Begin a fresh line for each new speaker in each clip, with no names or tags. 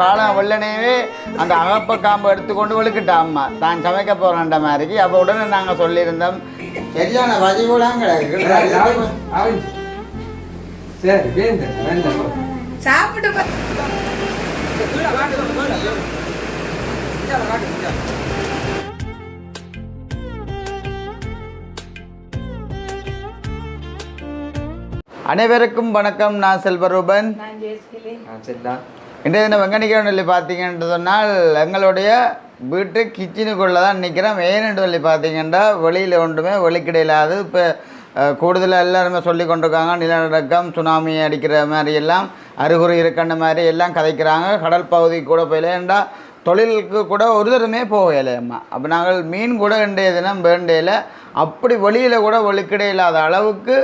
காலம் வெள்ளனையவே அந்த அகப்ப காம்பை எடுத்துக்கொண்டு வெளுக்கிட்டா அம்மா. தான் சமைக்க போகிறன்ற மாதிரிக்கு அப்போ உடனே நாங்கள் சொல்லியிருந்தோம் சரியான வஜி கூட
சாப்பிட்டு
அனைவருக்கும் வணக்கம். நான் செல்வரூபன்.
நான் ஜெயஸ்ரீ.
இன்றைய தினம் வெங்கனிக்கிறோம் சொல்லி பார்த்தீங்கன்னு சொன்னால் எங்களுடைய வீட்டு கிச்சனுக்குள்ளே தான் நிற்கிறோம் ஏன்னு சொல்லி பார்த்தீங்கன்னா வெளியில் ஒன்றுமே வெளிக்கிடையிலாது இப்போ கூடுதலாக எல்லாருமே சொல்லி கொண்டிருக்காங்க நிலநடுக்கம் சுனாமி அடிக்கிற மாதிரி எல்லாம் அறிகுறி இருக்கின்ற மாதிரி எல்லாம் கதைக்கிறாங்க. கடல் பகுதி கூட போயிலேண்டா தொழிலுக்கு கூட ஒரு தரமே போகலை அம்மா. அப்போ நாங்கள் மீன் கூட இன்றைய தினம் வேண்டையில் அப்படி வெளியில் கூட வெளிக்கிடையில்லாத அளவுக்கு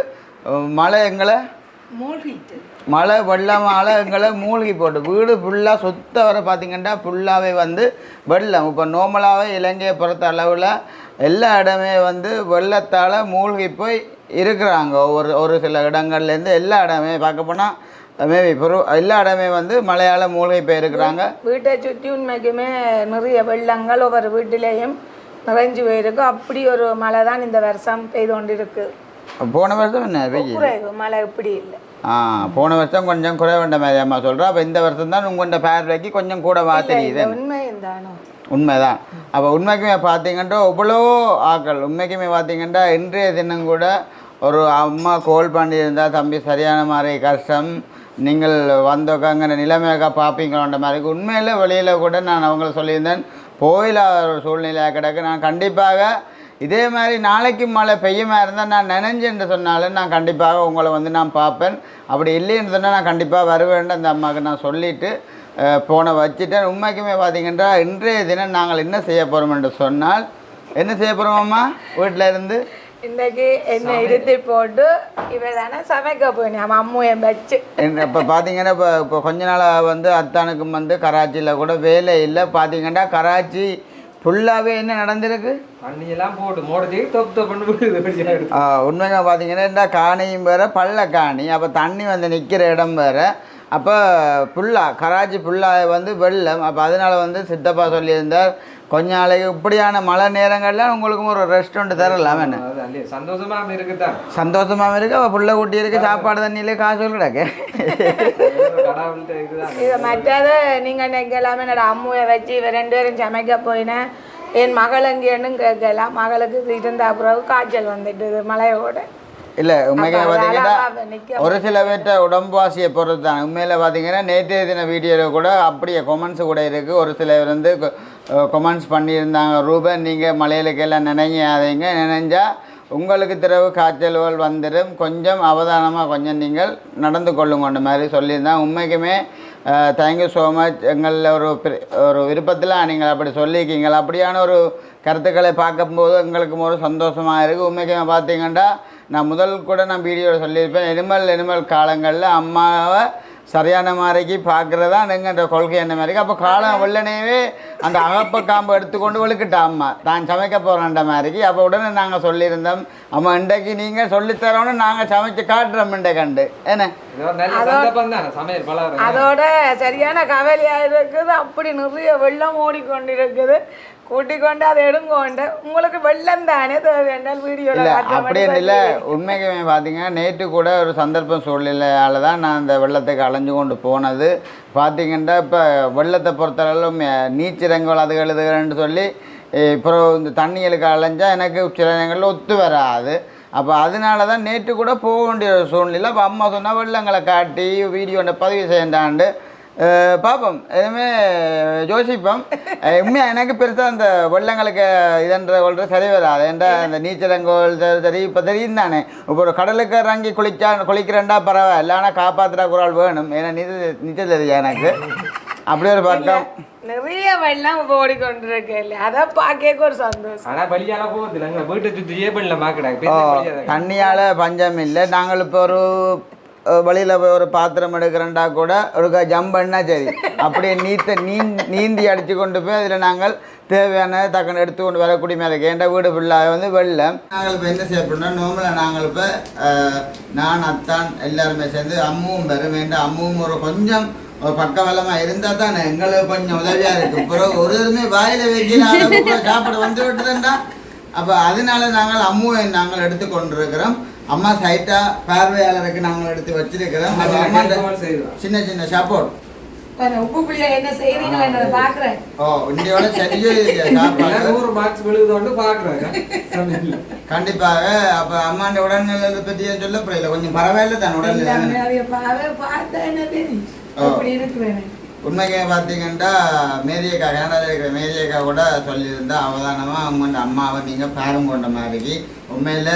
மழை எங்களை
மூழ்கிட்டு
மழை வெள்ளமால எங்களை மூழ்கி போட்டு. வீடு ஃபுல்லாக சுத்த வர பார்த்தீங்கன்னா ஃபுல்லாகவே வந்து வெள்ளம். இப்போ நார்மலாகவே இலங்கையை பொறுத்த அளவில் எல்லா இடமே வந்து வெள்ளத்தால் மூழ்கி போய் இருக்கிறாங்க. ஒரு ஒரு சில இடங்கள்லேருந்து எல்லா இடமே பார்க்க போனால் மேபி எல்லா இடமே வந்து மழையால் மூழ்கி போயிருக்கிறாங்க.
வீட்டை சுற்றி உண்மைக்குமே நிறைய வெள்ளங்கள் ஒவ்வொரு வீட்டிலேயும் நிறைஞ்சு போயிருக்கு. அப்படி ஒரு மழை தான் இந்த வருஷம் பெய்து கொண்டிருக்கு
போன வருஷம் என்ன வெயில்?
குறைவு. மழை இப்படி இல்லை.
போன வருஷம் கொஞ்சம் குறைவண்ட மாதிரி அம்மா சொல்கிறேன் அப்போ இந்த வருஷம் தான் உங்கள்கிட்ட பார்வைக்கு கொஞ்சம் கூட தெரியுது.
உண்மை தானோ
உண்மைதான். அப்போ உண்மைக்குமே பார்த்தீங்கன்னா இவ்வளோ ஆக்கள். உண்மைக்குமே பார்த்தீங்கன்னா இன்றைய தினம் கூட ஒரு அம்மா கோல் பண்ணியிருந்தா தம்பி சரியான மாதிரி கஷ்டம். நீங்கள் வந்தோக்காங்கிற நிலைமையாக பார்ப்பீங்களோன்ற மாதிரி. உண்மையில் வெளியில் கூட நான் அவங்கள சொல்லியிருந்தேன். போயில்லாத ஒரு சூழ்நிலையாக கிடக்கு. நான் கண்டிப்பாக இதே மாதிரி நாளைக்கு மழை பெய்யுமா இருந்தால் நான் நினைஞ்சேன்னு சொன்னாலும் நான் கண்டிப்பாக உங்களை வந்து நான் பார்ப்பேன். அப்படி இல்லைன்னு சொன்னால் நான் கண்டிப்பாக வருவேன் அந்த அம்மாவுக்கு நான் சொல்லிவிட்டு போனை வச்சுட்டேன். உண்மைக்குமே பார்த்தீங்கன்னா இன்றைய தினம் நாங்கள் என்ன செய்ய போகிறோம் என்று சொன்னால் என்ன செய்ய போகிறோம்மா வீட்டில் இருந்து?
இன்னைக்கு என்ன இருத்தி போட்டு இவ தானே சமைக்க போயினேன் அவன் அம்முவையும் வச்சு.
இப்போ பார்த்தீங்கன்னா இப்போ இப்போ கொஞ்ச நாளாக வந்து அத்தானுக்கும் வந்து கராச்சியில் கூட வேலை இல்லை. பார்த்தீங்கன்னா கராச்சி ஃபுல்லாகவே என்ன நடந்திருக்கு?
தண்ணி எல்லாம் போட்டு மோடத்துக்கு தொப்பு தொப்புன்னு எடுத்து.
உண்மையாக பார்த்தீங்கன்னா காணியும் வேறு பள்ள காணி அப்போ தண்ணி வந்து நிற்கிற இடம் வேறு. அப்போ ஃபுல்லாக கராச்சி ஃபுல்லாக வந்து வெள்ளம். அப்போ அதனால் வந்து சித்தப்பா சொல்லியிருந்தார் கொஞ்ச நாளைக்கு இப்படியான மழை நேரங்களில் உங்களுக்கும் ஒரு ரெஸ்ட் ஒன்று தரலாம் என்ன?
அது அல்லையே சந்தோஷமா இருக்குதான்.
சந்தோஷமாக இருக்கு அவள் புள்ள குட்டி இருக்கு சாப்பாடு தண்ணியிலே காசு கிடக்கு
மற்றது நீங்கள் இன்னைக்கு எல்லாமே என்னோட அம்முவை வச்சு இவ ரெண்டு பேரும் சமைக்க போயினேன் என் மகள் எங்கேன்னு கேட்கலாம் மகளுக்கு இருந்த பிறகு காய்ச்சல் வந்துட்டுது மழையோட.
இல்லை உண்மைக்கு
அப்ப
பார்த்தீங்கன்னா ஒரு சில பேர்கிட்ட உடம்புவாசியை பொறுத்து தான் உண்மையில் பார்த்தீங்கன்னா நேற்றைய தின வீடியோவில் கூட அப்படியே கொமெண்ட்ஸ் கூட இருக்குது ஒரு சிலர் வந்து கொமெண்ட்ஸ் பண்ணியிருந்தாங்க. ரூபன் நீங்கள் மலையிலுக்கெல்லாம் நினைங்காதீங்க நினைஞ்சா உங்களுக்கு திறவு காய்ச்சல்கள் வந்துடும். கொஞ்சம் அவதானமாக கொஞ்சம் நீங்கள் நடந்து கொள்ளுங்கன்ற மாதிரி சொல்லியிருந்தேன். உண்மைக்குமே தேங்க்யூ ஸோ மச் எங்களில் ஒரு ஒரு விருப்பத்தில் நீங்கள் அப்படி சொல்லியிருக்கீங்க. அப்படியான ஒரு கருத்துக்களை பார்க்கும்போது எங்களுக்கும் ஒரு சந்தோஷமாக இருக்குது உண்மைக்குமே பார்த்தீங்கன்னா நான் முதல் கூட நான் வீடியோவில் சொல்லியிருப்பேன். எனிமல் எனிமல் காலங்களில் அம்மாவை சரியான மாதிரிக்கு பார்க்குறதா எங்கன்ற கொள்கை என்ன மாதிரி அப்போ காலம் வெள்ளனையவே அந்த அகப்ப காம்பை எடுத்துக்கொண்டு வெளுக்கிட்டா அம்மா. தான் சமைக்க போகிறன்ற மாதிரிக்கு அப்போ உடனே நாங்கள் சொல்லியிருந்தோம் அம்மா இன்றைக்கு நீங்கள் சொல்லித்தரோன்னு நாங்கள் சமைச்சு காட்டுறோம் இண்டை கண்டு. என்ன?
அதோட சரியான கவலையாக இருக்குது. அப்படி நிறைய வெள்ளம் ஓடிக்கொண்டிருக்குது. கூட்டிக் கொண்டு அதை எடுங்கோண்டு உங்களுக்கு வெள்ளம் தானே தேவையாண்டால்
அப்படின்னு இல்லை உண்மைக்குமே பார்த்தீங்கன்னா நேற்று கூட ஒரு சந்தர்ப்பம் சூழ்நிலையால் தான் நான் அந்த வெள்ளத்துக்கு அலைஞ்சு கொண்டு போனது பார்த்தீங்கன்னா இப்போ வெள்ளத்தை பொறுத்தளவில் நீச்சிறங்கள் அதுகள் இதுகள்னு சொல்லி அப்புறம் இந்த தண்ணிகளுக்கு அலைஞ்சா எனக்கு சில நேரங்களில் ஒத்து வராது அப்போ அதனால தான் நேற்று கூட போக வேண்டிய ஒரு சூழ்நிலை அப்போ அம்மா சொன்னால் வெள்ளங்களை காட்டி வீடியோட பதிவு செய்யண்டாண்டு பார்ப்போம் எதுவுமே யோசிப்போம். உண்மையாக எனக்கு பெருசாக அந்த வெள்ளங்களுக்கு இதன்ற கொள்ற சரி வராது. ஏன்டா அந்த நீச்சலங்கோல் சரி சரி இப்போ தெரியும் தானே. இப்போ ஒரு கடலுக்கு இறங்கி குளிச்சா குளிக்கிறேன்டா பரவாயில்ல. ஆனால் காப்பாற்றுற குரல் வேணும். ஏன்னா நீச்சல் நீச்சல் தெரியும் எனக்கு. அப்படி ஒரு பக்கம்.
நிறைய வெள்ளம் ஓடிக்கொண்டிருக்கு இல்லை அதை பார்க்க ஒரு சந்தோஷம்.
ஆனா பலியால போகுது நாங்க வீட்டை சுத்தியே பண்ணல பலியா
தண்ணியால் பஞ்சம் இல்லை. நாங்கள் இப்போ ஒரு வழியில் போய் ஒரு பாத்திரம் எடுக்கிறேன்டா கூட ஒரு ஜம்ப் பண்ணால் சரி. அப்படியே நீத்த நீ நீந்தி அடித்து கொண்டு போய் அதில் நாங்கள் தேவையான தக்கன எடுத்து கொண்டு வரக்கூடிய மேலே கேண்ட வீடு ஃபுல்லாக வந்து வெள்ளம் நாங்கள் இப்போ என்ன செய்ய போறோம்னா நாங்கள் இப்போ நான் அத்தான் எல்லாருமே சேர்ந்து அம்முவும் பெற வேண்டாம் அம்முவும் ஒரு கொஞ்சம் ஒரு பக்கவலமா இருந்தால் தானே? எங்களுக்கு கொஞ்சம் உதவியாக இருக்கு. பிறகு ஒரு இதுமே வாயில் வைக்கல சாப்பாடு வந்து விட்டுதுண்டா அப்போ அதனால நாங்கள் அம்முவை நாங்கள் எடுத்து கொண்டிருக்கிறோம். அம்மா சைட்டா பார்வையாளருக்கு நாங்கள் எடுத்து வச்சிருக்கிறோம்.
அது
சின்ன சின்ன சாப்பாடு. ஓ இந்தியோட சரியே
நூறு மார்க்ஸ் விழுதுன்னு பாக்குறேன்
கண்டிப்பாக அப்ப அம்மாண்ட உடல்நிலை பத்தி சொல்ல புரியல. கொஞ்சம் பரவாயில்ல தான் உடல்நிலை?
பார்த்தேன்
உண்மைக்கு பார்த்தீங்கன்னா மேரியக்கா கனடாவில் இருக்கிற மேரியக்கா கூட சொல்லியிருந்தா அவதானமாக அவங்கள்ட்ட அம்மாவை நீங்கள் பேரம் கொண்ட மாதிரி உண்மையில்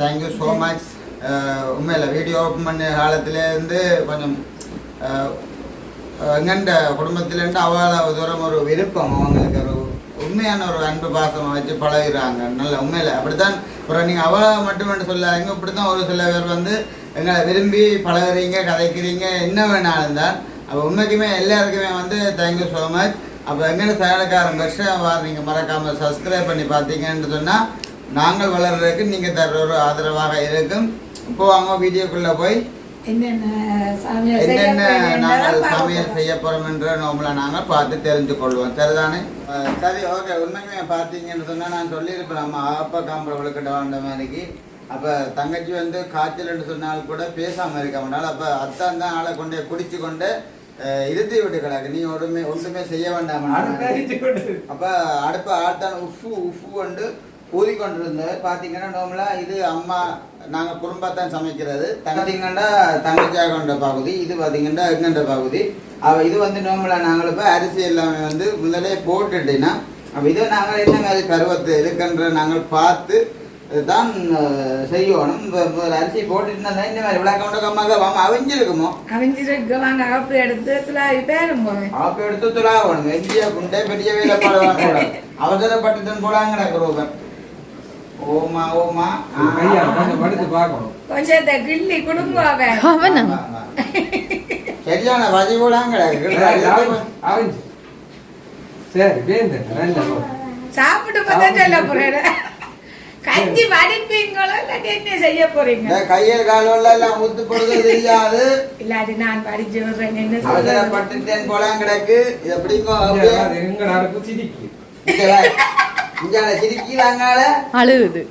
தேங்க்யூ ஸோ மச் உண்மையில் வீடியோ ஓப்பன் பண்ண காலத்துலேருந்து கொஞ்சம் எங்கண்ட குடும்பத்திலேருந்து அவ்வளோ தூரம் ஒரு விருப்பம் அவங்களுக்கு. ஒரு உண்மையான ஒரு அன்பு பாசம் வச்சு பழகுறாங்க. நல்ல உண்மையில் அப்படித்தான் அப்புறம் நீங்கள் அவளை மட்டும் சொல்லாதீங்க. இப்படி தான் ஒரு சில பேர் வந்து எங்களை விரும்பி பழகுறீங்க கதைக்கிறீங்க என்ன வேணாலும் தான். அப்போ உண்மைக்குமே எல்லாருக்குமே வந்து தேங்க்யூ ஸோ மச் அப்போ எங்கே சேனலுக்காரன் பெஸ்ட்டாக நீங்கள் மறக்காமல் சப்ஸ்கிரைப் பண்ணி பார்த்தீங்கன்னு சொன்னால் நாங்கள் வளர்றதுக்கு நீங்கள் தர்ற ஒரு ஆதரவாக இருக்கும். இப்போ அவங்க வீடியோக்குள்ளே போய்.
என்னென்ன
நாங்கள் சமையல். செய்ய போறோம் என்ற நோம்பல நாங்கள் பார்த்து தெரிஞ்சு கொள்வோம் சரிதானே சரி ஓகே உண்மைக்குமே பார்த்தீங்கன்னு சொன்னால் நான் சொல்லியிருப்பேன் நம்ம ஆப்பா காம்பரை விளக்கிட்ட வந்த மாதிரிக்கு. அப்போ தங்கச்சி வந்து காய்ச்சல்னு சொன்னால் கூட பேசாமல் இருக்க மாட்டாள். அப்போ அத்தான் தான் ஆளை கொண்டு குடிச்சு கொண்டு இருத்தி விட்டு கிடக்கு. நீ ஒன்றுமே ஒன்றுமே செய்ய வேண்டாம். அப்போ அடுப்பு ஆட்டான் உஃபு உஃபு கொண்டு ஊதி கொண்டிருந்தவர் பார்த்தீங்கன்னா நோமலா இது அம்மா நாங்கள் குடும்பத்தான் சமைக்கிறது. பார்த்தீங்கன்னா தங்கச்சியாக கொண்ட பகுதி இது பார்த்தீங்கன்னா எங்கண்ட பகுதி. அவ இது வந்து நோமலா நாங்கள் இப்போ அரிசி எல்லாமே வந்து முதலே போட்டுட்டீங்கன்னா அப்போ இதை நாங்கள் என்ன மாதிரி பருவத்து இருக்குன்ற நாங்கள் பார்த்து தான் அஹ், செய்யணும். இப்போ முதல்ல அரிசி போட்டுட்டு இந்த மாதிரி விளக்க விளக்கமாக அவிஞ்சிருக்குமோ?
அவிஞ்சிருக்கு வாங்க அகப்பு எடுத்து துளாவி பேரும்
அப்ப எடுத்து துலாவணும். வெந்திய குண்டே பெரிய வேலை போடக்கூடாது அவசரப்பட்டுட்டு போலாங்க கிடக்குறோம் ஓமா ஓமா.
படுத்து பார்க்கணும்.
கொஞ்சத்தை கிள்ளி குடும்பம்
அவனா.
சரியான வதி
ஆரஞ்சு சரி
சாப்பிட்டு பார்த்தா சொல்ல போறேன் கஞ்சி வடிப்பீங்களோ இல்லாட்டி என்ன செய்ய போறீங்க?
கையில் காலோல எல்லாம் ஊத்து போடுறது தெரியாது.
இல்லாட்டி நான் படிச்சு விடுறேன் என்ன சொல்றது?
அவசரப்பட்டுட்டேன் போலாம் கிடக்கு. எப்படிங்கோ
எங்க நாடு சிரிக்கு.
இங்கால சிரிக்கிறாங்கால
அழுகுது.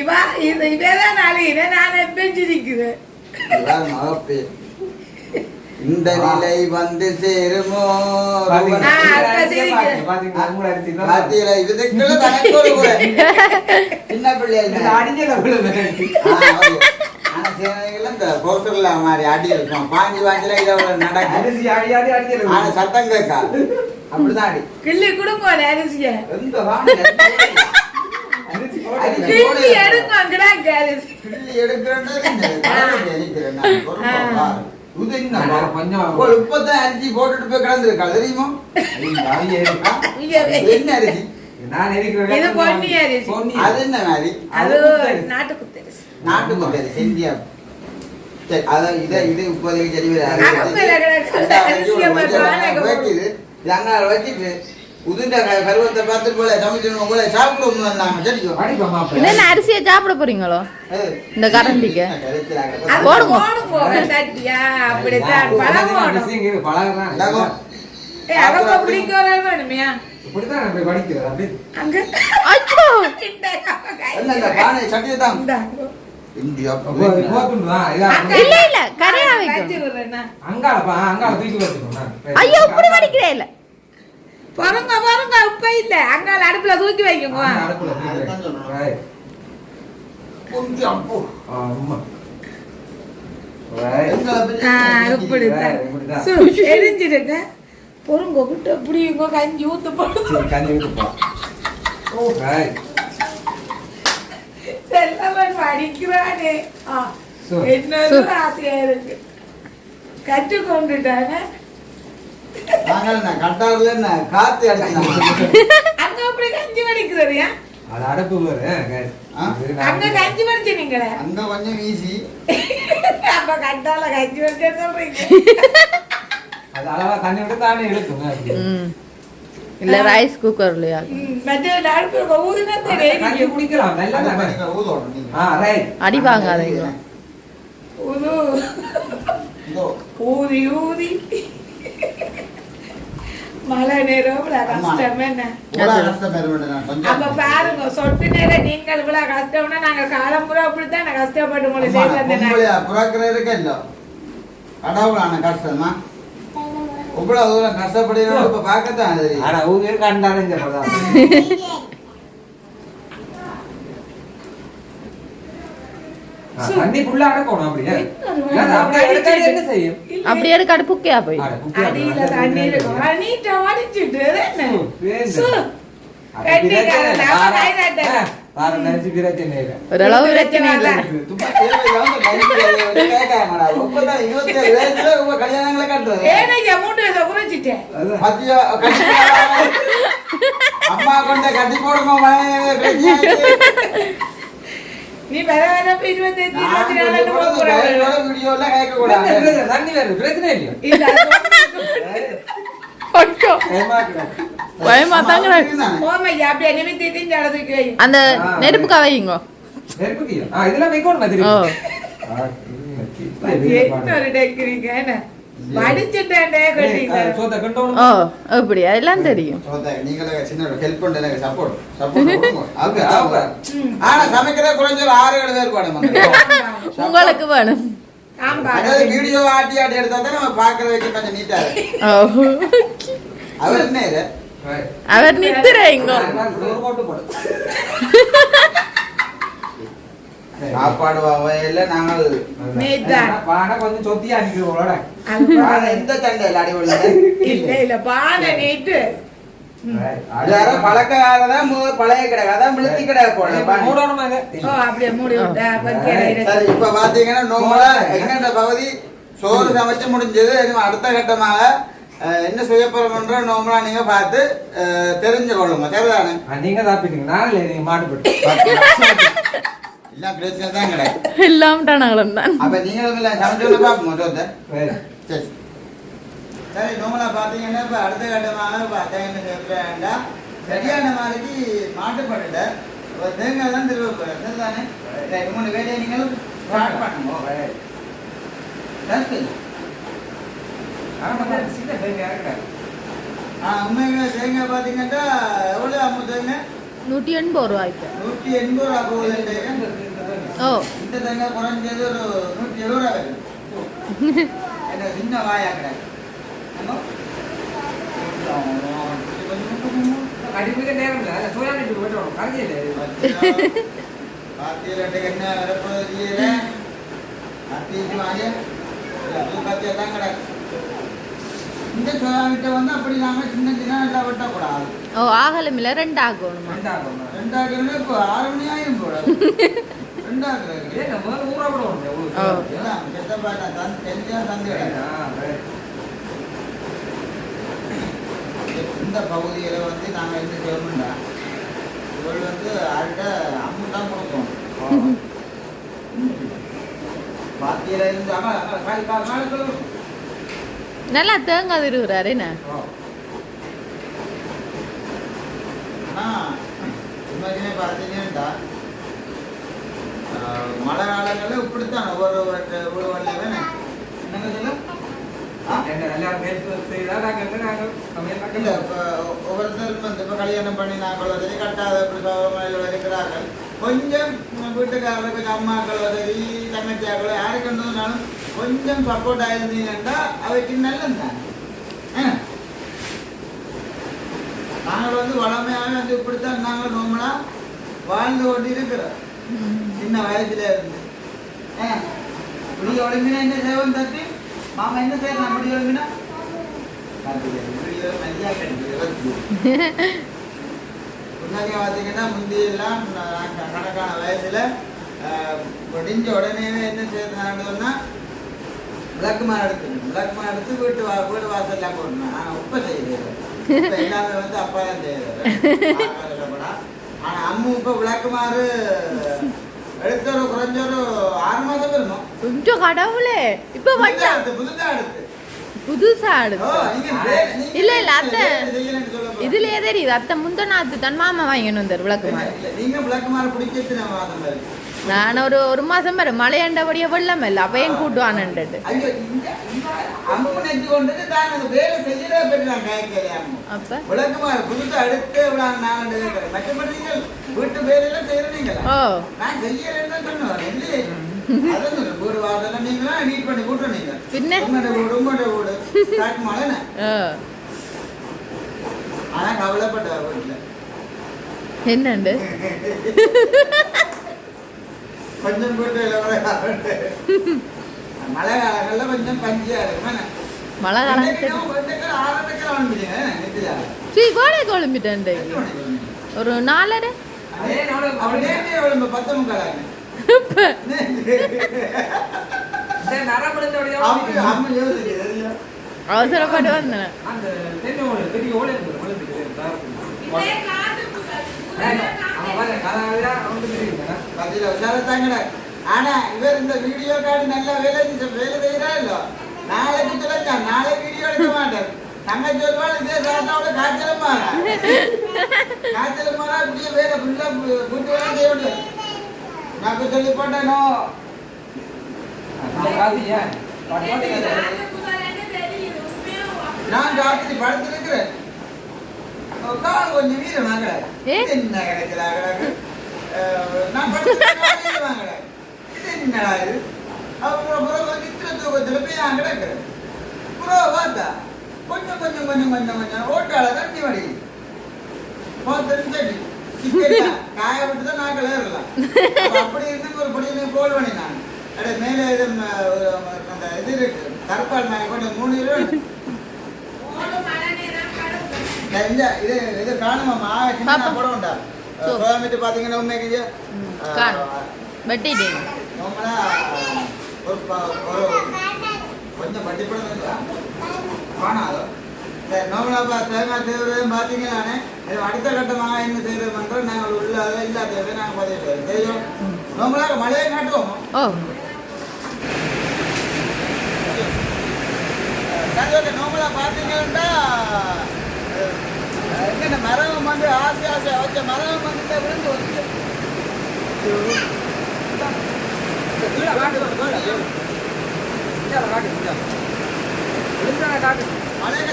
இவா இது இவதான் நாளையில நான்
இதுதான் மகப்பே. இந்த நிலை வந்து சேருமோ. சின்ன பிள்ளையா
இந்த
போஸ்டர்ல மாதிரி அடி இருக்கும். பாஞ்சு பாஞ்சுல இதை நடக்கும். ஆனா. சத்தம் கேட்கா. அப்படிதான் அடி.
கிள்ளி குடும்பம் அரிசிய.
போட்டு
கிள்ளி எடுங்கடா அரிசி.
இப்பதான் அரிசி போட்டுட்டு போய் கிடந்திருக்கா தெரியுமா என்ன அரிசி?
நான்
அது என்ன மாதிரி?
அது நாட்டு குத்தரிசி
நாட்டு அதான் இதை இது இப்போதைக்கு சரி வராது. வச்சுட்டு க- பருவத்தை பார்த்துட்டு போல சமைச்சு போல சாப்பிட்டு வந்தாங்க.
என்ன அரிசியை சாப்பிட போறீங்களோ? இந்த கரண்டிக்கு.
அது
போடுங்க. இல்ல, இல்ல, கரையா வைக்கும். ஐயோ இப்படி வடிக்கிறே இல்ல.
பொறுங்க பொறுங்க உப்ப இல்ல. அங்கால அடுப்புல தூக்கி வைக்குங்க எரிஞ்சிருங்க பொறுங்க விட்டு புடியுங்க கஞ்சி ஊத்து போடுங்க
கஞ்சி.
செல்லவன் படிக்கிறானே ஆசையா இருக்கு. கற்றுக்கொண்டுட்டானே.
நாங்கள் என்ன கட்டாரில்
அங்க அப்படி கஞ்சி வடிக்கிறதுயா?
அது அடுப்பு பாரு,
அங்க
நான்
கஞ்சி வடிச்சு நீங்களே?
அங்க கொஞ்சம் ஈஸி
அப்ப கண்டால கஞ்சி வடிச்சு சொல்றீங்க?
அது அளவா தண்ணி விட்டு தானே இழுக்குங்க
இல்ல ரைஸ் குக்கர்லயா
ம், மற்ற அடுப்பு ஊதுனா
கஞ்சி
தெரியும்
குடிக்கலாம் நல்லா தானே
ஊதோடும் நீங்க.
ஆ ரைட்
அடி வாங்காதீங்க.
ஊது.
இதோ
ஊதி ஊதி. மழை நேரம் இவ்வளவு அப்ப பாருங்க சொட்டு நேரம் நீங்கள் இவ்வளவு கஷ்டம்னா நாங்க காலம்புற அப்படித்தான் கஷ்டப்பட்டு உங்களை
இல்லை. கடவுளான கஷ்டமா இவ்வளோ தூரம் கஷ்டப்படுகிறோம் இப்போ பார்க்கத்தான் தெரியும்.
ஆனா ஊங்க கண்டாலும் சொல்றதா தண்ணி ஃபுல்லா அடக்கணும் அப்படியே ஏன்னா, அப்படியே எடுத்தாலே என்ன செய்யும்
அப்படி எடுக்காடு புக்கையா போய்
ஆட, குட்டியா
அடியில
இருந்தா
தண்ணி நீ வர வர இப்ப இருபத்தஞ்சு இருபத்தி நாலு போக போறாங்க
வீடியோ எல்லாம் கேட்க கூடாது?
தண்ணி வருது பிரச்சனை இல்லையா பயமா
ஓமையா அப்படியே நிமித்தி திஞ்சு
அந்த நெருப்புக்கா வையுங்க
நெருப்புக்கியா? ஆ, இதெல்லாம் வைக்கணுமா தெரியும்
ஒரு டெக்கிறீங்க என்ன?
ஓ அப்படி அதெல்லாம் தெரியும். உங்களுக்கு வேணும்.
வீடியோ ஆட்டி ஆட்டி எடுத்தா தான் நம்ம பாக்குறதுக்கு கொஞ்சம் நீட்டா இருக்கு. அவர் என்ன
அவர்
போடு.
சாப்பாடு வகையில நாங்கள்.
பானை கொஞ்சம் சொத்தியா நிக்கிறோட
அது
ஆனா இந்த சண்டை இல்ல
இல்ல இல்ல பானை நீட்டு.
அது யாரோ பழக்கக்காரதான் மு- பழைய கடை அதான் மிளுத்தி கடை இப்ப பாத்தீங்கன்னா நோம்பலா எங்கெண்ட பகுதி சோறு சமைச்சு முடிஞ்சது. அடுத்த கட்டமாக என்ன செய்ய போறோம்ன்ற நோம்பலா நீங்க பார்த்து தெரிஞ்சு கொள்ளுங்க. சரிதானே?
நீங்க சாப்பிட்டீங்க. நானும் இல்லை நீங்க மாட்டுப்பட்டு.
எல்லாம் பிரச்சனை தான் கிடையாது
எல்லாம் டானாங்களும் தான்
அப்ப நீங்களும் இல்லை சமைச்சு பார்ப்போம்
சரி.
சரி நோம்பலா பாத்தீங்கன்னா இப்ப அடுத்த கட்டமாக பார்த்தீங்கன்னு சொல்றேன்டா சரியான மாதிரிக்கு மாட்டுப்பட்டுட்ட ஒரு தேங்காய் தான் திரும்ப போறேன் சரிதானே சரி மூணு வேலையை நீங்களும் ஸ்டார்ட் பண்ணுங்க
சின்ன தேங்காய்.
ஆ, உண்மையிலே தேங்காய் பார்த்தீங்கன்னா எவ்வளோ அம்மு தேங்காய்
நூற்றி எண்பது ரூபாய்க்கு
நூற்றி எண்பது ரூபா
ஓ
இந்த தேங்காய் குறைஞ்சது ஒரு நூற்றி எழுபது ரூபா என்ன சின்ன வாயா கிடையாது
அடிப்பிக்க நேரம் இல்லை. அதில் சோயா மீன் போட்டுறோம். கரைஞ்சி இல்லை.
பாத்தியில் என்ன வரப்போகுது தெரியல அத்திக்கு வாங்க தூக்கத்தில் தான் கிடக்கு இந்த சோயா விட்ட வந்து அப்படி நாம சின்ன சின்ன நல்லா வெட்டக்கூடாது
ஓ ஆகலம் இல்லை ரெண்டு ஆகணுமா
இப்போ ஆறு மணி ஆயிரம் போட ரெண்டாக்குறது
ஏன் நம்ம.
எல்லாம் கெட்ட பாட்டா தன் தெரிஞ்சா தந்து. இந்த பகுதியில் வந்து நாங்கள் என்ன செய்யணும்னா இவள் வந்து யார்கிட்ட அம்மு தான் கொடுப்போம் பாத்தியில் இருந்து அம்மா கால் கால் கால்
நல்லா தேங்காய் திருவுறாரு என்ன?
மழை காலங்களில் இப்படித்தான் இல்ல
பார்க்கல.
இப்ப ஒவ்வொருத்தரும் வந்து இப்ப கல்யாணம் பண்ணி நாங்கள் உதவி கட்டாத சோகமையில் இருக்கிறார்கள் கொஞ்சம் வீட்டுக்காரர்கள் கொஞ்சம் அம்மாக்கள் உதவி தங்கச்சியாக்கள் யாருக்கு இருந்தாலும் கொஞ்சம் சப்போர்ட் ஆயிருந்தீங்கன்னா அவைக்கு நல்லது தான். நாங்கள் வந்து வளமையாக வந்து இப்படித்தான் நாங்கள் நோம்பலா வாழ்ந்து கொண்டு இருக்கிறோம் சின்ன வயசுல இருந்து. ஏன் இப்படி ஒழுங்கினா என்ன செய்வோம் தட்டி மாமா என்ன செய்யலாம் இப்படி ஒழுங்கினா? முன்னாடி பார்த்தீங்கன்னா முந்தியெல்லாம் நான் கணக்கான வயசுல ஆஹ், முடிஞ்ச உடனே என்ன செய்யறாங்கன்னா விளக்குமா எடுத்து விளக்குமா எடுத்து வீட்டு வா வீடு வாசல்லாம் போடணும். ஆனால் உப்ப எல்லாமே வந்து அப்பா தான். செய்யறது ஆனா அம்மு இப்ப விளக்குமாறு எடுத்த ஒரு குறைஞ்ச ஒரு ஆறு மாசம் இருக்கணும்
கொஞ்சம் கடவுளே. இப்ப
புதுசா
வந்தா
எடுத்து புதுசா எடுத்து.
புதுசா
நீங்க
இல்ல, இல்ல, அத்தை. இதுலயே தெரியுது. அத்தை முந்தநாத்து தன் மாமா வாங்கின்னு வந்தார் விளக்கு
இல்ல,
மாதிரி
இல்ல, நீங்க விளக்குமாறு பிடிக்கிறது மாதம்.
நான் ஒரு ஒரு மாசம் வரும் மழையண்டபடியே வெள்ளம் இல்லை. அப்ப ஏன் கூட்டுவானுட்டு
ஐயோ இந்த இந்த அம்மு நெஞ்சு கொண்டு தான் அந்த வேலை செய்யறத பற்றி நான் கேட்கலையாம்
அப்ப?
விளக்கமா புதுசா அடுத்து இவ்வளவு நாள் கேட்கிறேன் மற்றபடி நீங்கள் வீட்டு வேலையெல்லாம் செய்யறீங்களா?
ஓ. பின்ன?
உங்களோட வீடு உங்களோட வீடு காட்டு மழைண்ணே
ஓ
ஆனா கவலைப்பட்ட வீட்டுல
என்னண்டு
கொஞ்சம் போட்டு மழை காலங்கள்ல கொஞ்சம் பஞ்சியா இருக்கும்?
மழை கோடை குழம்பிட்டேன்
வந்தீங்க?
ஒரு நாலரை? அவசரப்பட்டு வந்தேன்.
ஆனா இவர் இந்த வீடியோ கார்டு நல்லா வேலை வேலை செய்யறா இல்ல நாளைக்கு நாளை வீடியோ எடுக்க மாட்டார் தங்க சொல்வாள் இதே சாப்பிட்டா காய்ச்சலும் மாறா காய்ச்சலும் மாறா இப்படியே வேலை ஃபுல்லா கூட்டு வேலை செய்ய நான் இப்ப சொல்லி போட்டேனோ நான் ராத்திரி படுத்திருக்கிறேன். கொஞ்சம் வீரம் வாங்கல.
ஏ?
என்ன கிடைக்குதா கிடக்கு? அஹ், நான் வாங்கல. இது என்னடா இது? அப்புறம் புறம் நித்திர தூக்கத்துல போய் நான் கிடக்குறேன். பார்த்தா? கொஞ்சம் கொஞ்சம் கொஞ்சம் கொஞ்சம் கொஞ்சம். ஓட்டால தண்ணி வடி பார்த்துட்டு காய விட்டு தான் நாங்கள் அப்ப அப்படி இருந்து ஒரு பொடி கோல் பண்ணி நான். அட மேலே இது அந்த இருக்கு. கருப்பால் கொண்டு மூணு கிலோ இந்த இது இது. போட வேண்டாம்
சோ.
கோயம்புட்டு பார்த்தீங்கன்னா உண்மைக்கு
காணும்.
நம்மளா ஒரு கொஞ்சம் பட்டி படம் காணாதோ நோமலாப்பா தேங்காய் செய்வது பார்த்தீங்களானே இது அடுத்த கட்டமாக என்ன செய்கிறது பண்ணுறோம் நாங்கள் உள்ள அதை இல்லாத நாங்கள் பதிவு செய்வோம் தெரியும் நோமலாக மழையை காட்டுவோம் நோம்பலா பார்த்தீங்கன்னா என்ன மரம் வந்து ஆசை ஆசை வச்ச மரம் வந்து விழுந்து வந்து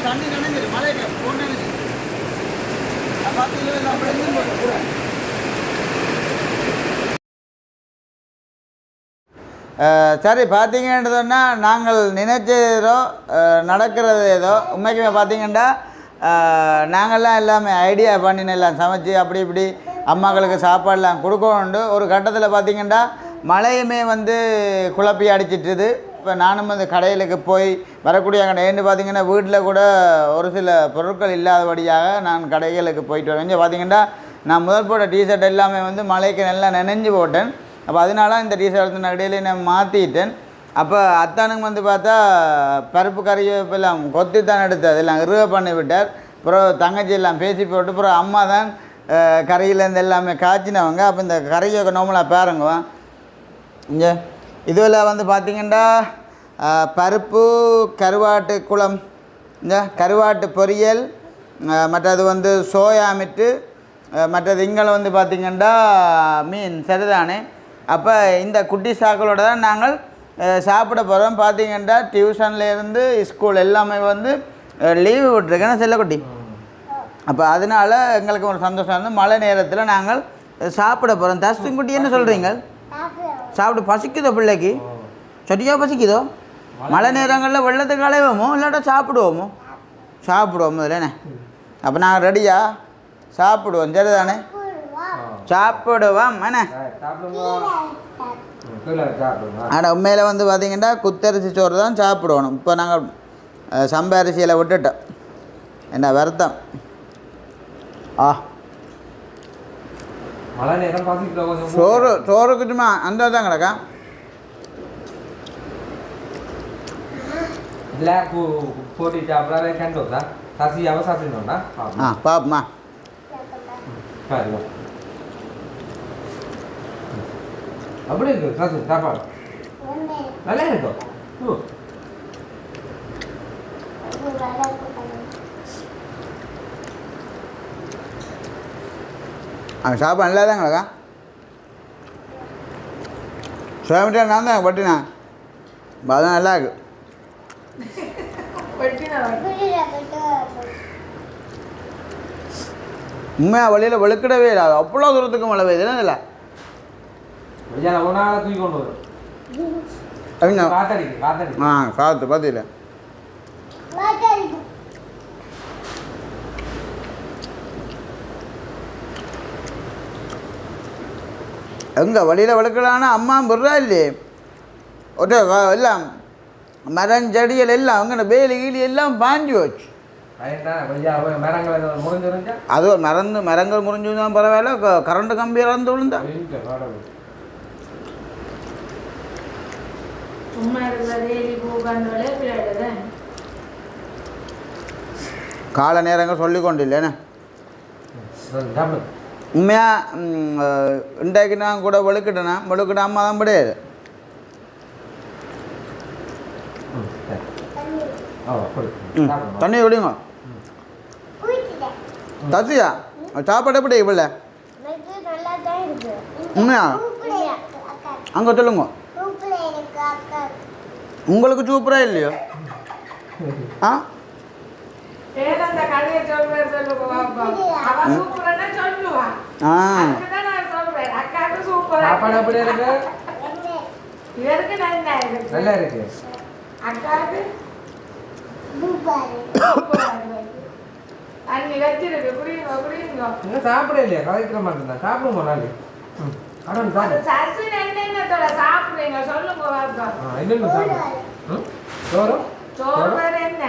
தண்ணி நினைஞ்சிரு பொண்ணு விழுந்து சரி பார்த்தீங்கன்னு சொன்னால் நாங்கள் நினைச்சது ஏதோ நடக்கிறது ஏதோ உண்மைக்குமே பார்த்தீங்கன்னா நாங்கள்லாம் எல்லாமே ஐடியா பண்ணின எல்லாம் சமைச்சு அப்படி இப்படி அம்மாக்களுக்கு சாப்பாடுலாம் கொடுக்கணுண்டு ஒரு கட்டத்தில் பார்த்தீங்கன்னா மழையுமே வந்து குழப்பி அடிச்சிட்டுது இப்போ நானும் வந்து கடையிலுக்கு போய் வரக்கூடிய அங்கே ஏன்னு பார்த்தீங்கன்னா வீட்டில் கூட ஒரு சில பொருட்கள் இல்லாதபடியாக நான் கடைகளுக்கு போயிட்டு வரேன். இங்கே பார்த்தீங்கன்னா நான் முதல் போட்ட டிஷர்ட் எல்லாமே வந்து மழைக்கு நல்லா நினைஞ்சு போட்டேன். அப்போ அதனால இந்த டிஷர்ட் நடையில நான் மாற்றிட்டேன் அப்போ அத்தானுக்கு வந்து பார்த்தா பருப்பு கறிவேப்பெல்லாம் கொத்தி தான் எடுத்தது எல்லாம் இறுக பண்ணி விட்டார். அப்புறம் தங்கச்சி எல்லாம் பேசி போட்டு அப்புறம் அம்மா தான் அஹ், கறியிலேருந்து எல்லாமே காய்ச்சினவங்க. அப்போ இந்த கறியை நோமலாக பாருங்க. இங்கே இதுவில் வந்து பார்த்திங்கன்னா பருப்பு கருவாட்டு குளம் இந்த கருவாட்டு பொரியல் மற்றது வந்து சோயா மிட்டு மற்றது இங்கே வந்து பார்த்திங்கன்னா மீன் சரிதானே? அப்போ இந்த குட்டி சாக்களோட தான் நாங்கள் சாப்பிட போகிறோம் பார்த்தீங்கன்னா டியூஷன்லேருந்து ஸ்கூல் எல்லாமே வந்து லீவு விட்டுருக்கேன். செல்லக்குட்டி? அப்போ அதனால எங்களுக்கு ஒரு சந்தோஷம் வந்து மழை நேரத்தில் நாங்கள் சாப்பிட போகிறோம் தஸ்துங்குட்டி என்ன சொல்கிறீங்க சாப்பிட பசிக்குதோ பிள்ளைக்கு? சரியா பசிக்குதோ? மழை நேரங்களில் வெள்ளத்துக்கு அலைவோமோ இல்லாட்டா சாப்பிடுவோமோ? சாப்பிடுவோம் என்ன? அப்போ நாங்கள் ரெடியா சாப்பிடுவோம். சரிதானே? சாப்பிடுவோம். என்ன? ஆனால் உண்மையில் வந்து பார்த்தீங்கன்னா குத்தரிசி சோறு தான் சாப்பிடுவோம் இப்போ நாங்கள் சம்ப அரிசியில் விட்டுட்டோம். என்ன வருத்தம்? ஆ. சோறு சோறுக்கு சும்மா அந்த தான் கிடக்கா?
போட்டி சசியாவை சாப்பிடணும்னா
ஆ பாப்பமா
பாருங்க. அப்படி இருக்கு. சசி சாப்பாடு. நல்லா இருக்கும்
அங்கே சாப்பாடு நல்லா தான் கிடக்கா சோமிட்டா நான் தான் பட்டினா. அதான் நல்லா இருக்கு. உண்மையாக வழியில் வெளுக்கிடவே இல்லை. அது அவ்வளோ தூரத்துக்கு மழை பெய்யுது இல்லை
ஒரு நாளை தூக்கி கொண்டு வரும்
அவங்க
காத்தடிக்கு காத்தடிக்கு
ஆ காற்று பார்த்தீங்களா எங்கே வழியில் வளர்க்கலான்னா அம்மா விடுறா இல்லையே ஒரு எல்லாம் மரம் செடிகள் எல்லாம் அங்கே வேலி கீழி எல்லாம் பாஞ்சு வச்சு அது மறந்து மரங்கள் முறிஞ்சு தான் பரவாயில்ல கரண்ட் கம்பி இறந்து விழுந்தா
வீட்டில் கடவுள்
சும்மா இருக்கிற வேலி பூக்காண்டோலே பிள்ளைகள்
கால நேரங்கள் சொல்லி கொண்டு இல்லைண்ணே உண்மையாக இன்றைக்கு நான் கூட வெளுக்கிட்டேன்னா வெளுக்கிட்ட அம்மா தான் கிடையாது
ம் சரி ஓ கொடு
ம்
சாப்பிடுங்க
தண்ணி விடுங்க தசியா சாப்பாடு எப்படி இவ்வளோ உண்மையா? அங்கே சொல்லுங்க. உங்களுக்கு சூப்பராக இல்லையோ? ஆ?
சாப்பாடு இல்லையா கதைக்கிற மாதிரி தான் சாப்பிடுங்க நாளைக்கு ம் அடன்
அது
சாப்பிடு
சசி என்னென்னத்தோட சாப்பிடுறீங்க? சொல்லுங்க
ஆ என்னென்ன சாப்பிடு ம்? சோறு?
சோறு வேற என்ன?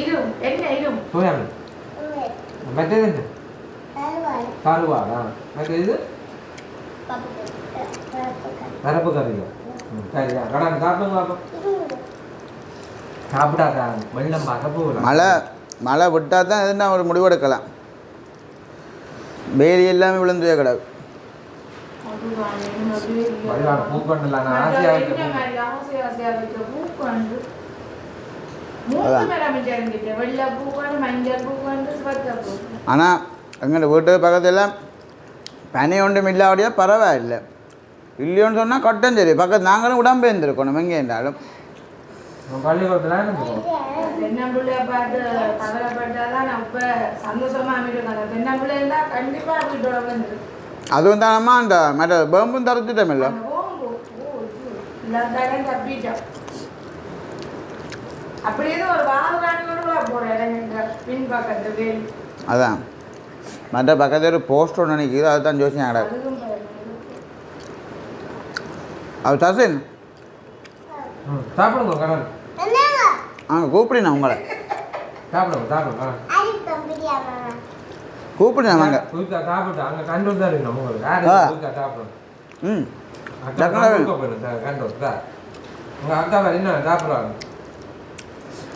இரும் என்ன இரும்
சோயாபீன் மற்றது என்ன? கருவாடா. மற்ற இது? பரப்பு. கறியா? சரியா. கடன் சாப்பிடுங்க பாப்பா சாப்பிடாதா வெள்ளம் பார்க்க போகலாம்
மழை மழை விட்டால் தான் எதுனா ஒரு முடிவெடுக்கலாம். வேலி எல்லாமே விழுந்தே கிடக்கு. ஆனால் எங்கள் வீட்டு பக்கத்தில் பனி ஒன்றும் இல்லாவிடையா பரவாயில்லை. இல்லையோன்னு சொன்னால் கட்டம் சரி பக்கத்து நாங்களும் உடம்பு இருந்திருக்கணும் எங்கே இருந்தாலும்
பள்ளிக்கூடத்துல
தென்னம்பிள்ளைய பார்த்து கவலைப்பட்டாதான் நான் இப்ப சந்தோஷமா இருக்கேன் தென்னம்பிள்ளை இருந்தா கண்டிப்பா வீட்டோட வந்து
அதுவும் தானம்மா அந்த மற்ற பேம்பும் தரத்துட்டோம் இல்லை?
தப்பிட்டோம். அப்படியே ஒரு வாதுராணியோட எங்க பின் பக்கத்து வேலி.
அதான். மற்ற பக்கத்தில் ஒரு போஸ்ட் ஒன்று நினைக்குது அதுதான் ஜோசியம் கிடக்கு
அதுவும் பயமா
அது சசின்
ம் சாப்பிடுங்க கடன்
அங்கே கூப்பிடுண்ணா உங்களை. கூப்பிடுண்ணா வாங்க. ஆ. ம்.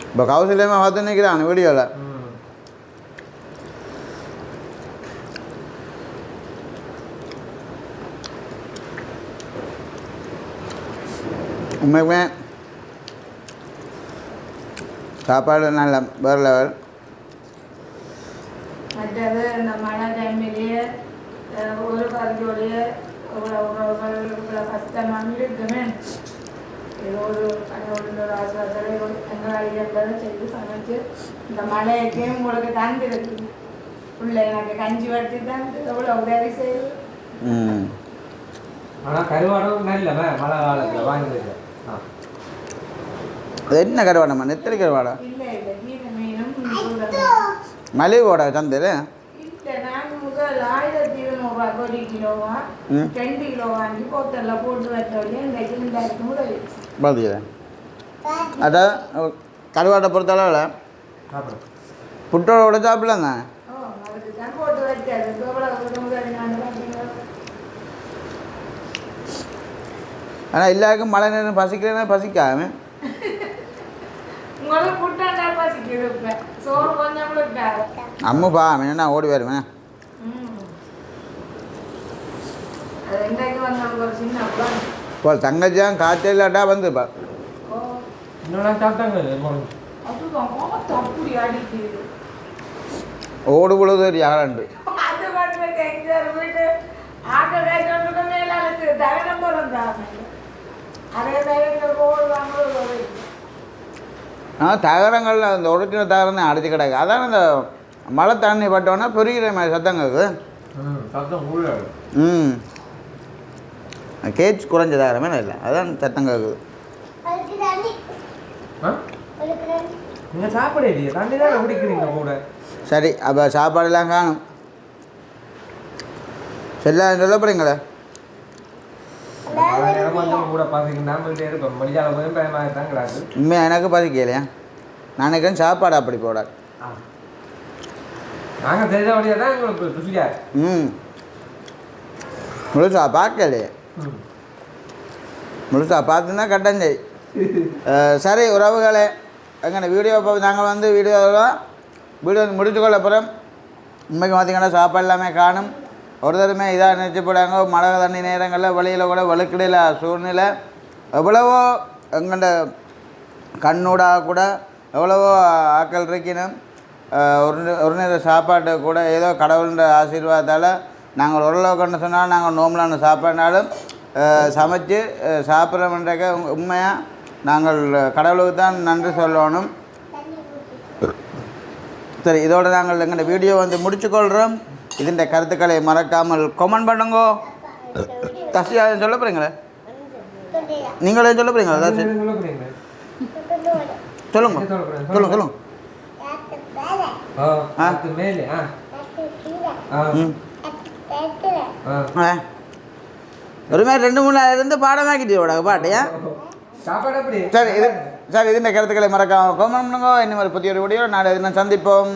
இப்போ கௌசல்யமாக பார்த்து நிற்கிறான் வீடியோவில் உண்மைக்குமே சாப்பாடு நல்ல வேறு லெவல்
மற்றது இந்த மழை டைம்லேயே ஒரு இவ்வளோ உறவுகள் கஷ்டமாக இருக்குமே. ஏதோ ஒரு கடவுளோட ஆசிரியர் எங்களால் இயன்றதை செய்து சமைச்சு இந்த மழைக்கு உங்களுக்கு தந்துருக்கு பிள்ளை எனக்கு கஞ்சி வட்டி தந்து எவ்வளோ உதவி செய்யுது
ஆனால் கருவாடும் நல்ல மழை காலத்தில் வாங்கிட்டு ஆ.
அது என்ன கருவாடம்மா நெத்திரி கருவாடா?
இல்லை இல்லை கீரை மீனும் சூடமும்.
மலிவோட சந்தையில்
இல்லை நான் முதல் ஆயிரத்தி இருநூறுவா ஒரு கிலோவா
ம்.
ரெண்டு கிலோ வாங்கி போத்தல்ல போட்டு வச்சோடய இந்த ரெண்டாயிரத்தி மூணு
பார்த்துக்கிறேன் அதான் கருவாட்டை பொறுத்தளவில் புட்டோட
பார்த்தீங்களா?
ஆனால் எல்லாருக்கும் மழை நேரம் பசிக்கிறேன்னா பசிக்காம
உங்களுக்கு புட்டாண்டா பசிக்குது இப்ப சோறு கொஞ்சம் கூட இருக்காது
அம்முப்பா என்ன ஓடி வருவேன்
ம். அது இன்றைக்கு வந்தவங்க ஒரு சின்ன அப்பா
இப்போ தங்கச்சியான் காய்ச்சல் இல்லாட்டா வந்துப்பா
ஓ
இன்னொரு சாப்பிட்டாங்க முடிஞ்சு
அதுதான் கோபத்தை அப்படி அடிக்குது
ஓடு பொழுது யாராண்டு.
அது
தகரங்களில் அந்த ஒரிஜினல் தகரம் தான் அடிச்சு கிடக்கு. அதான் இந்த மழை தண்ணி பட்டோன்னா பெருகிற மாதிரி சத்தம் கேட்குது
ம்
கேஜ் குறைஞ்ச தகரமே இல்லை? அதான் சத்தம் கேட்குது சரி அப்போ சாப்பாடெல்லாம் காணும். சொல்ல போகிறீங்களே
பல நேரம் கொஞ்சம் கூட பார்த்துக்கிட்டு நாமகிட்டே இருப்போம் மடியால போய் பயமாக தான் கிடாது
உண்மையாக எனக்கு பசிக்கலையா? நான் நினைக்கிறேன் சாப்பாடு அப்படி போடாது.
நாங்கள் தெரிஞ்ச வழியாக தான் எங்களுக்கு ருசியா
ம். முழுசா பார்க்கலையே முழுசா பார்த்துன்னா கட்டஞ்சை சரி உறவுகளே எங்கே வீடியோ இப்போ நாங்கள் வந்து வீடியோலாம் வீடியோ முடிச்சுக்கொள்ள போகிறோம் உண்மைக்கு பார்த்தீங்கன்னா சாப்பாடு எல்லாமே காணும். ஒரு தடவை இதாக நினச்சி போடாங்க. மழை தண்ணி நேரங்களில் வழியில் கூட வழுக்கிடல சூழ்நிலை. எவ்வளவோ எங்கள்ட கண்ணூடாக கூட எவ்வளவோ ஆக்கள் இருக்கணும் ஒரு ஒரு நேரம் சாப்பாட்டு கூட ஏதோ கடவுளுடைய ஆசீர்வாதத்தால் நாங்கள் ஓரளவுக்கு சொன்னால் நாங்கள் நோம்பலான சாப்பாடுனாலும் சமைச்சு அஹ் சாப்பிட்றோம்ன்றக்க உண்மையாக நாங்கள் கடவுளுக்கு தான் நன்றி சொல்லணும். சரி இதோடு நாங்கள் எங்கள் வீடியோ வந்து முடிச்சுக்கொள்கிறோம் ഇതിൻ്റെ கருத்துக்களை மறக்காமல் കൊമൻ பண்ணுங்கோ தசியா சொல்ல போகிறீங்களே நீங்களே சொல்ல போகிறீங்களா தாசி சொல்லுங்க சொல்லுங்க சொல்லுங்க ஒரு மாதிரி ரெண்டு மூணு இருந்து
பாடமாக்கிட்டியோட பாட்டையா
சரி இது சார் இதுன்ற கருத்துக்களை மறக்காம கமெண்ட் பண்ணுங்க இன்னும் ஒரு புதிய ஒரு வீடியோ நாளை சந்திப்போம்